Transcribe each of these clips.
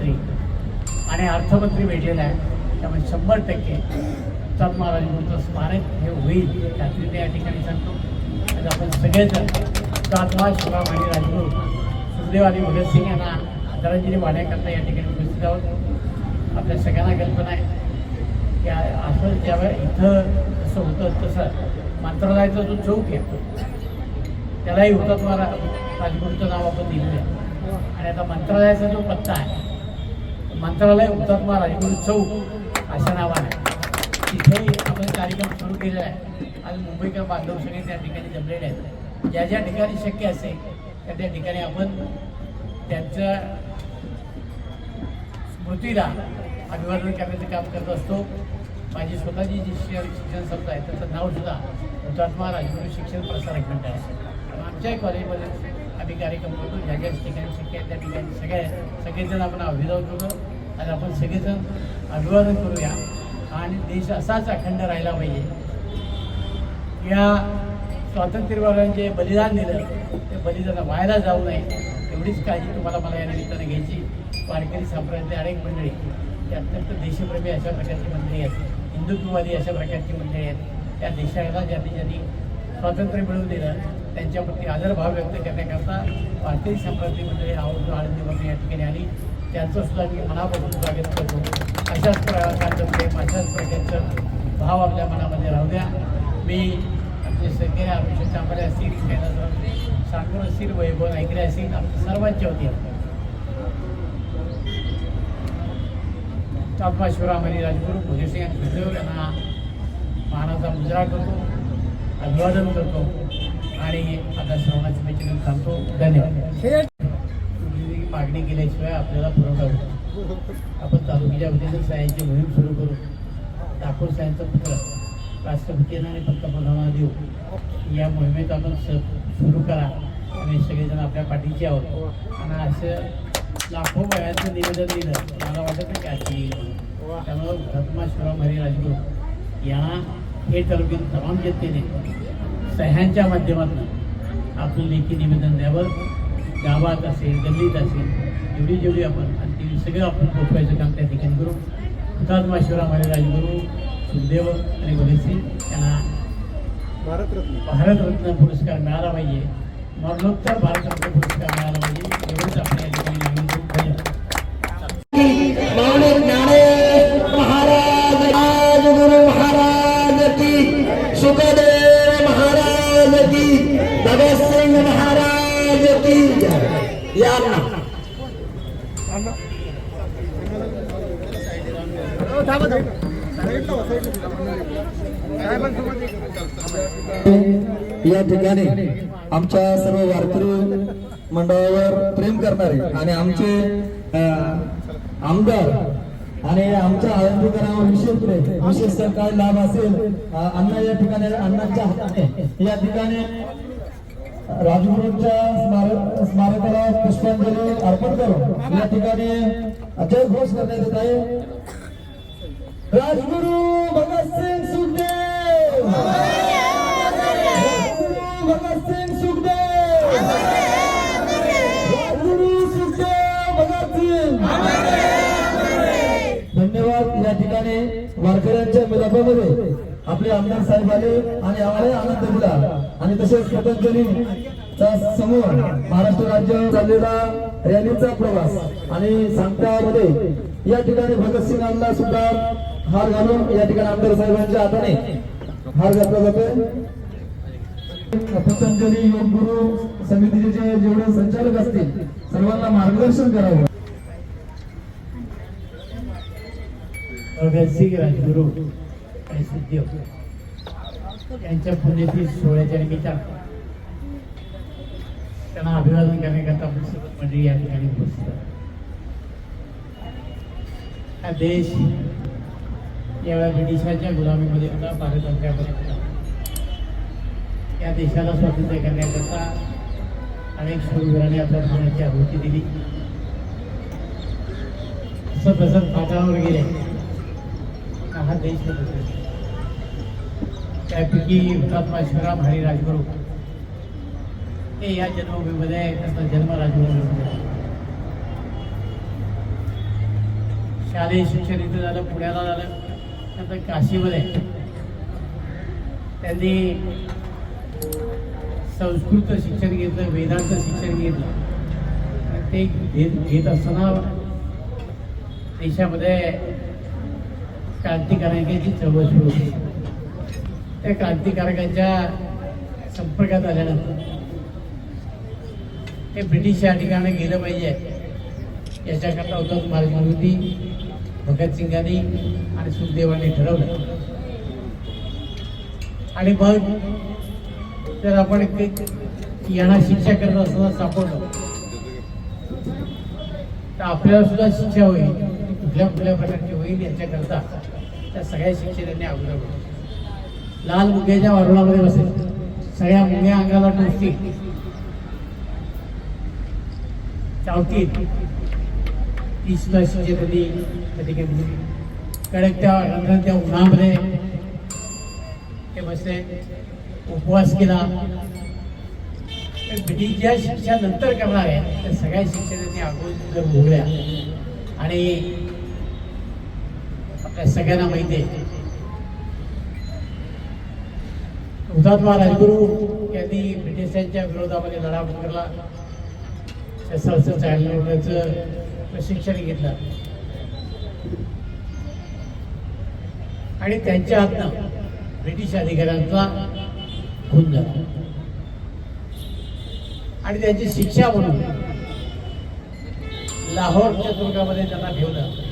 गृहमंत्री आणि अर्थमंत्री भेटलेला आहे त्यामुळे शंभर टक्के हुतात्मा महाराजांचं स्मारक हे होईल. त्यातून या ठिकाणी सांगतो. आज आपण सगळेजण हुतात्मा शिवराम आणि राजगुरू सुखदेव आणि भगतसिंग यांना आदरांजली वाहण्याकरता या ठिकाणी उपस्थित आहोत. आपल्या सगळ्यांना कल्पना आहे की असं ज्यावेळेस इथं जसं होतं तसं मंत्रालयाचा जो चौक आहे त्यालाही हुतात्मा मला राजगुरूचं नाव आपण दिलेलं आहे. आणि आता मंत्रालयाचा जो पत्ता आहे मंत्रालय हुतात्मा राजगुरू चौक अशा नावाने. तिथे आपण कार्यक्रम सुरू केलेला आहे. आज मुंबईकर बांधव सगळे त्या ठिकाणी जमलेले आहेत. ज्या ज्या ठिकाणी शक्य असेल त्या त्या ठिकाणी आपण त्यांच्या स्मृतीला अभिवादन करण्याचं काम करत असतो. माझी स्वतःची जी शिक्षण संस्था आहे त्याचं नाव सुद्धा हुतात्मा राजगुरू शिक्षण प्रसारक मंडळ आहे. आमच्याही कॉलेजमध्ये आम्ही कार्यक्रम करतो. ज्या ज्या ठिकाणी शक्य आहे त्या ठिकाणी सगळ्या सगळेजण आपण अभिनव करतो. आणि आपण सगळेजण अभिवादन करूया. आणि देश असाच अखंड राहिला पाहिजे. या स्वातंत्र्यवीरांनी जे बलिदान दिलं ते बलिदान व्हायला जाऊ नये. एवढीच काळजी तुम्हाला मला या निमित्तानं घ्यायची. वारकरी संप्रदायातले अनेक मंडळी ते अत्यंत देशप्रेमी अशा प्रकारची मंडळी आहेत. हिंदुत्ववादी अशा प्रकारची मंडळी आहेत. त्या देशाला ज्यांनी ज्यांनी स्वातंत्र्य मिळवून दिलं त्यांच्याप्रती आदरभाव व्यक्त करण्याकरता वारकरी संप्रदायातली मंडळी आवर्जून आळंदीमध्ये या ठिकाणी आली. त्यांचं सुद्धा मी मनापासून स्वागत करतो. अशाच प्रकारचं प्रेम अशाच प्रकारचं भाव आपल्या मनामध्ये राहू द्या. मी आपले सगळे आयुष्य चांगले असतील कैलासराव असतील वैभव ऐकले असतील आपल्या सर्वांच्या होती. तात्मा शिवराम राजगुरू भोजेसिंग आणि सुखदेव यांना मानाचा मुजरा करतो अभिवादन करतो आणि आता श्रवणाची मेचिन सांगतो धन्यवाद. मागणी केल्याशिवाय आपल्याला पुरवठा होतो आपण तालुक्याच्या वतीनं सह्यांची मोहीम सुरू करू. ठाकूर सायांचा पुत्र राष्ट्रपतींना आणि पंतप्रधानांना देऊ. या मोहिमेत आपण स सुरू करा. आणि सगळेजण आपल्या पाठीचे आहोत. आणि असं लाखो वयाचं निवेदन दिलं. मला वाटत नाही की त्यामुळं हुतात्मा शिवराम हरी राजगुरू यांना हे तालुक्यात तमाम जनतेने सह्यांच्या माध्यमातून आपलं लेखी निवेदन द्यावं. गावात असेल गल्लीत असेल जेवढी जेवढी आपण आणि ती सगळं आपण पोचवायचं काम त्या ठिकाणी करू. हुतात्मा शिवराम राजगुरू सुखदेव आणि भगतसिंग यांना भारतरत्न. भारतरत्न पुरस्कार मिळाला पाहिजे. मरणोत्तर भारतरत्न पुरस्कार मिळाला पाहिजे एवढंच आपल्या या ठिकाणी आमच्या सर्व वारकरी मंडळावर प्रेम करणारे आणि आमचे आमदार आणि आमच्या आळंदीकरांवर विशेष प्रेम विशेष तर काय लाभ असेल अण्णा या ठिकाणी अण्णांच्या हाताने. या ठिकाणी राजगुरूंच्या स्मारक स्मारकाला पुष्पांजली अर्पण करून या ठिकाणी जय घोष करण्यात येत आहे. राजगुरु भगतसिंग सुखदेव राजगुरु भगतसिंग सुखदेव राजगुरु सुखदेव भगतसिंग धन्यवाद या ठिकाणी वारकऱ्यांच्या मिलापामध्ये आपले आमदार साहेब आले आणि आम्हाला आनंद दिला. आणि तसेच पतंजली समूह महाराष्ट्र राज्य चाललेला रॅलीचा प्रवास. आणि सांगतामध्ये या ठिकाणी भगतसिंगांना सुद्धा हार घालून या ठिकाणी आमदार साहेबांच्या हाताने हार घातला जातोय. पतंजली योग गुरु समितीचे जेवढे संचालक असतील सर्वांना मार्गदर्शन करावं. भगतसिंग राजगुरू आणि सुखदेव यांच्या पुण्यतिथी सोहळ्याच्या निमित्तानं. त्यांना अभिवादन करण्याकरता आपण मंडळी या ठिकाणी उपस्थित हा देश यावेळा ब्रिटिशांच्या गुलामीमध्ये होता पारतंत्र्यामध्ये होता. या देशाला स्वातंत्र्य करण्याकरता अनेक शूरवीरांनी आपल्या प्राणाची आहुती दिली. असं तसंच पाठावर गेले. हा देश त्यापैकी हुतात्मा शिवराम हरी राजगुरू. हे या जन्मभूमीमध्ये त्यांचा जन्म राजगुरू शालेय शिक्षण इथं झालं पुण्याला झालं नंतर काशीमध्ये. त्यांनी संस्कृत शिक्षण घेतलं वेदांत शिक्षण घेतलं. ते घेत घेत असताना देशामध्ये क्रांतिकारकांची चळवळ सुरू होती. त्या क्रांतिकारकांच्या संपर्कात आल्यानंतर ते ब्रिटिश या ठिकाणी गेलं पाहिजे. याच्याकरता हुतात्मा महाराज होती भगतसिंगांनी आणि सुखदेवांनी ठरवलं. आणि मग जर आपण एक- यांना शिक्षा करत असताना सापडलो तर आपल्याला सुद्धा शिक्षा होईल. कुठल्या कुठल्या प्रकारची होईल याच्याकरता त्या सगळ्या शिक्षकांनी अगोदर होतं. लाल मुंग्याच्या वारुळामध्ये बसेल. सगळ्या मुंग्या अंगाला टोचतील. चावतील. ती सुद्धा शिक्षकांनी कधी कधी कडक त्या नंतर त्या उन्हामध्ये ते बसले. उपवास केला. ब्रिटिश ज्या शिक्षा नंतर करणार आहे त्या सगळ्या शिक्षकांनी अगोदर भोगल्या आणि आपल्या सगळ्यांना माहिती आहे. हुतात्मा राजगुरू यांनी ब्रिटिशांच्या विरोधामध्ये लढा पकडला. शस्त्रास्त्र चालवण्याचं प्रशिक्षण घेतलं. आणि त्यांच्या हातनं ब्रिटिश अधिकाऱ्यांचा खून झाला. आणि त्यांची शिक्षा म्हणून लाहोरच्या तुरुंगामध्ये त्यांना ठेवलं.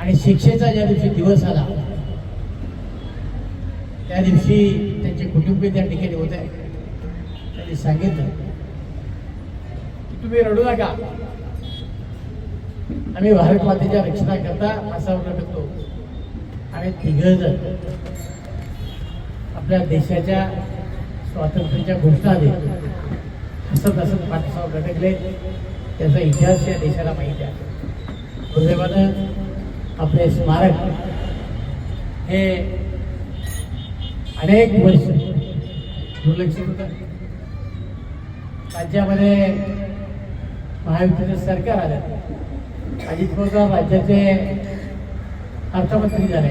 आणि शिक्षेचा ज्या दिवशी दिवस आला त्या दिवशी त्यांचे कुटुंबीय त्या ठिकाणी होते. त्यांनी सांगितलं की तुम्ही रडू नका. आम्ही भारत मातेच्या रक्षणाकरता फासावर करतो. आणि तिघजण आपल्या देशाच्या स्वातंत्र्याच्या घोषणा देत हसत हसत पाठीसावर लटकले. त्याचा इतिहास या देशाला माहिती आहे. दुर्दैवानं आपले स्मारक हे अनेक वर्ष दुर्लक्षित होतं. राज्यामध्ये महायुतीचं सरकार आलं. अजित पवार राज्याचे अर्थमंत्री झाले.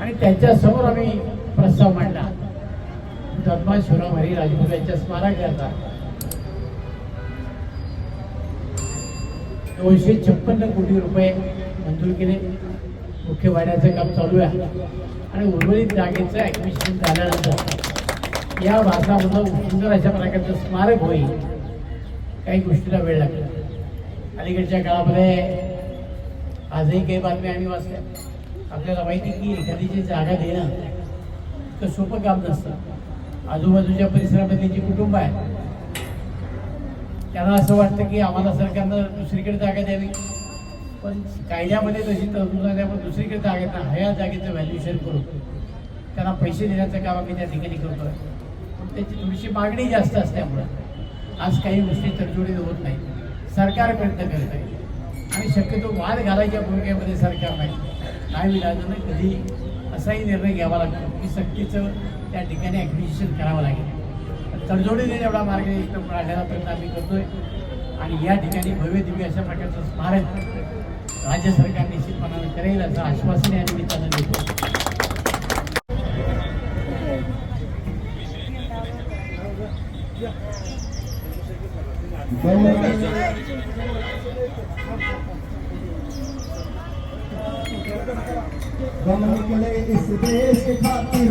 आणि त्यांच्यासमोर आम्ही प्रस्ताव मांडला. हुतात्मा शिवराम हरी राजगुरू यांच्या स्मारकाचा. दोनशे छप्पन्न कोटी रुपये मंजूर केले. मुख्य वाड्याचं काम चालू आहे. आणि उर्वरित जागेचं ॲडमिशन झाल्यानंतर या भागामधून सुंदर अशा प्रकारचं स्मारक होईल. काही गोष्टीला वेळ लागला. अलीकडच्या काळामध्ये आजही काही बातम्या आम्ही वाचल्या. आपल्याला माहिती की एखादीची जागा देणं तर सोपं काम नसतं. आजूबाजूच्या परिसरामध्ये जी कुटुंब आहे त्यांना असं वाटतं की आम्हाला सरकारनं दुसरीकडे जागा द्यावी. पण कायद्यामध्ये तशी तरतूद आहे त्यामुळे दुसरीकडे जागेत ह्या जागेचं व्हॅल्युएशन करून त्यांना पैसे देण्याचं काम आम्ही त्या ठिकाणी करतो पण त्याची थोडीशी मागणी जास्त असल्यामुळं आज काही गोष्टी तडजोडीत होत नाही. सरकार प्रयत्न करत आहे आणि शक्यतो वाद घालायच्या भूमिकेमध्ये सरकार नाही. नाही विलाजानं कधी असाही निर्णय घ्यावा लागतो. की सक्तीचं त्या ठिकाणी ॲक्विजिशन करावं लागेल. तडजोडीने एवढा मार्ग एकदम काढण्याचा प्रयत्न आम्ही करतोय. आणि या ठिकाणी भव्य दिव्य अशा प्रकारचं स्मारक राज्य सरकार निश्चितपणाने करेल असं आश्वासन या निमित्तानं देतो. गम निकले इस देश खातिर